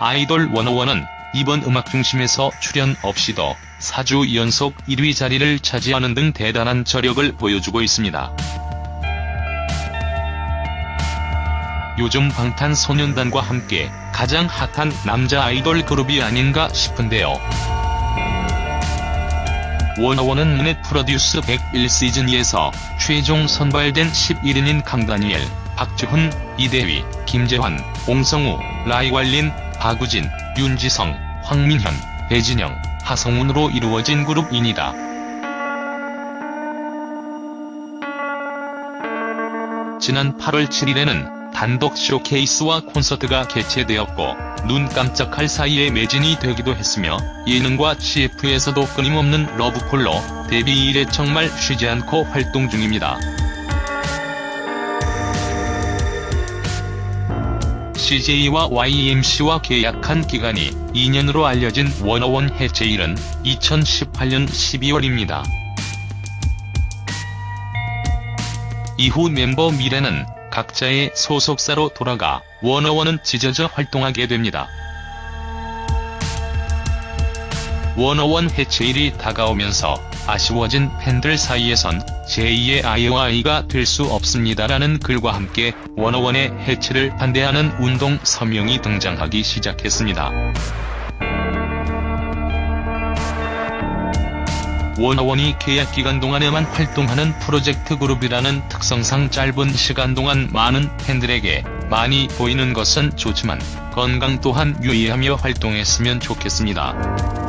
아이돌 101은 이번 음악 중심에서 출연 없이도 4주 연속 1위 자리를 차지하는 등 대단한 저력을 보여주고 있습니다. 요즘 방탄소년단과 함께 가장 핫한 남자 아이돌 그룹이 아닌가 싶은데요. 워너원은 넷 프로듀스 101 시즌2에서 최종 선발된 11인인 강다니엘, 박주훈, 이대휘, 김재환, 옹성우, 라이왈린, 박우진, 윤지성, 황민현, 배진영, 하성운으로 이루어진 그룹입니다. 지난 8월 7일에는 단독 쇼케이스와 콘서트가 개최되었고 눈 깜짝할 사이에 매진이 되기도 했으며 예능과 CF에서도 끊임없는 러브콜로 데뷔 이래 정말 쉬지 않고 활동 중입니다. CJ와 YMC와 계약한 기간이 2년으로 알려진 워너원 해체일은 2018년 12월입니다. 이후 멤버 미래는 각자의 소속사로 돌아가 워너원은 찢어져 활동하게 됩니다. 워너원 해체일이 다가오면서 아쉬워진 팬들 사이에선 제2의 아이오아이가 될 수 없습니다라는 글과 함께 워너원의 해체를 반대하는 운동 서명이 등장하기 시작했습니다. 워너원이 계약 기간 동안에만 활동하는 프로젝트 그룹이라는 특성상 짧은 시간 동안 많은 팬들에게 많이 보이는 것은 좋지만 건강 또한 유의하며 활동했으면 좋겠습니다.